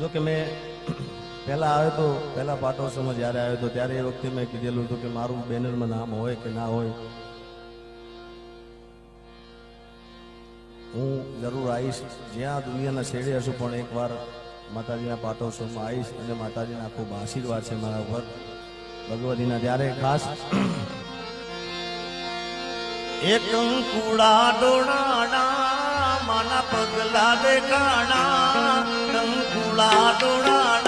જો કે મેં પહેલાં આવ્યો તો, પહેલાં પાટોત્સવમાં જ્યારે આવ્યો તો, ત્યારે એ વખતે મેં કીધેલું હતું કે મારું બેનરમાં નામ હોય કે ના હોય, હું જરૂર આવીશ જ્યાં દુનિયાના છેડે હશું, પણ એકવાર માતાજીના પાટોત્સવમાં આવીશ અને માતાજીના ખૂબ આશીર્વાદ છે મારા ઉપર. ભગવતીના ત્યારે ખાસ એક કંકુડા ડોળાડા માના પગલા દેખાણા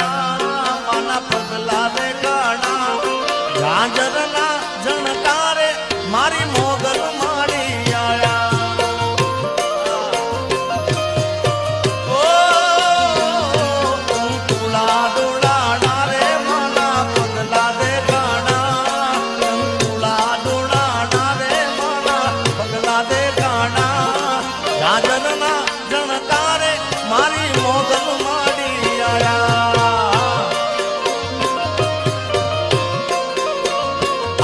માના પગલા દેખાણા ઝાંઝરના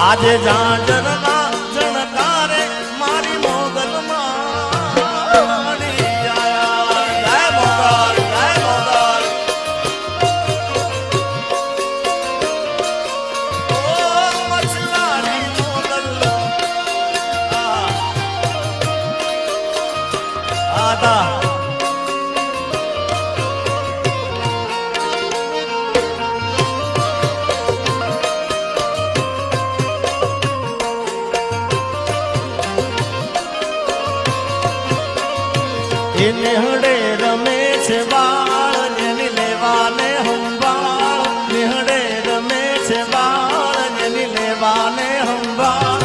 આજે ઝાંઝરના એ નેહડે રમે છે બાળ જેની લેવાને હંબાળ નેહડે રમે છે બાળ જેની લેવાને હંબાળ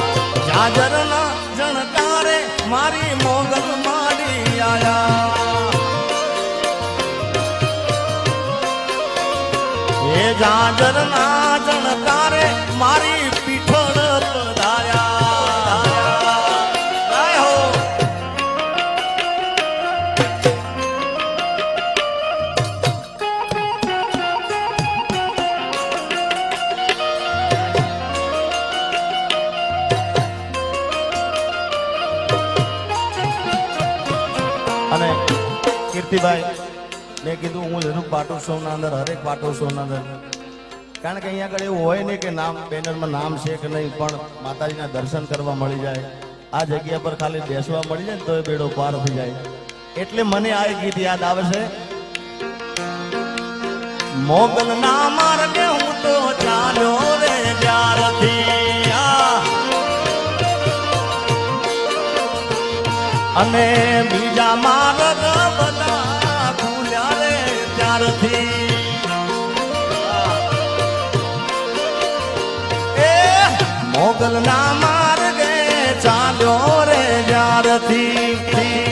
જાજરના જણકારે મારી મોગલ માડી આયા એ જાજરના જણકારે મારી અને કીર્તિભાઈ, મેં કીધું હું જરૂર પાટોત્સવના અંદર, હરેક પાટોત્સવના અંદર. કારણ કે અહીંયા આગળ એવું હોય નહીં કે નામ, બેનરમાં નામ છે કે નહીં, પણ માતાજીના દર્શન કરવા મળી જાય. આ જગ્યા પર ખાલી બેસવા મળી જાય ને તો એ બેડો પાર થઈ જાય. એટલે મને આ ગીત યાદ આવે છે. મોગલ ના અને બીજા માર્ગ બધા ભૂલ્યા રે ત્યારથી. એ મોગલ ના માર્ગે ચાલ્યો રે જ્યારથી.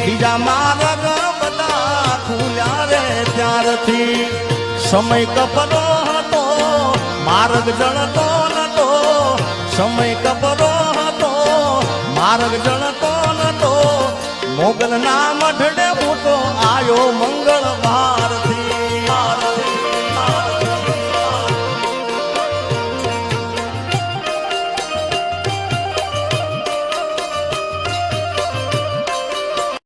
બીજા માર્ગ બધા ભૂલ્યા રે ત્યારથી. સમય કપરો હતો, માર્ગ જણતો નતો. સમય કપરો હતો, માર્ગ મોગલ ના મઢડે મોટો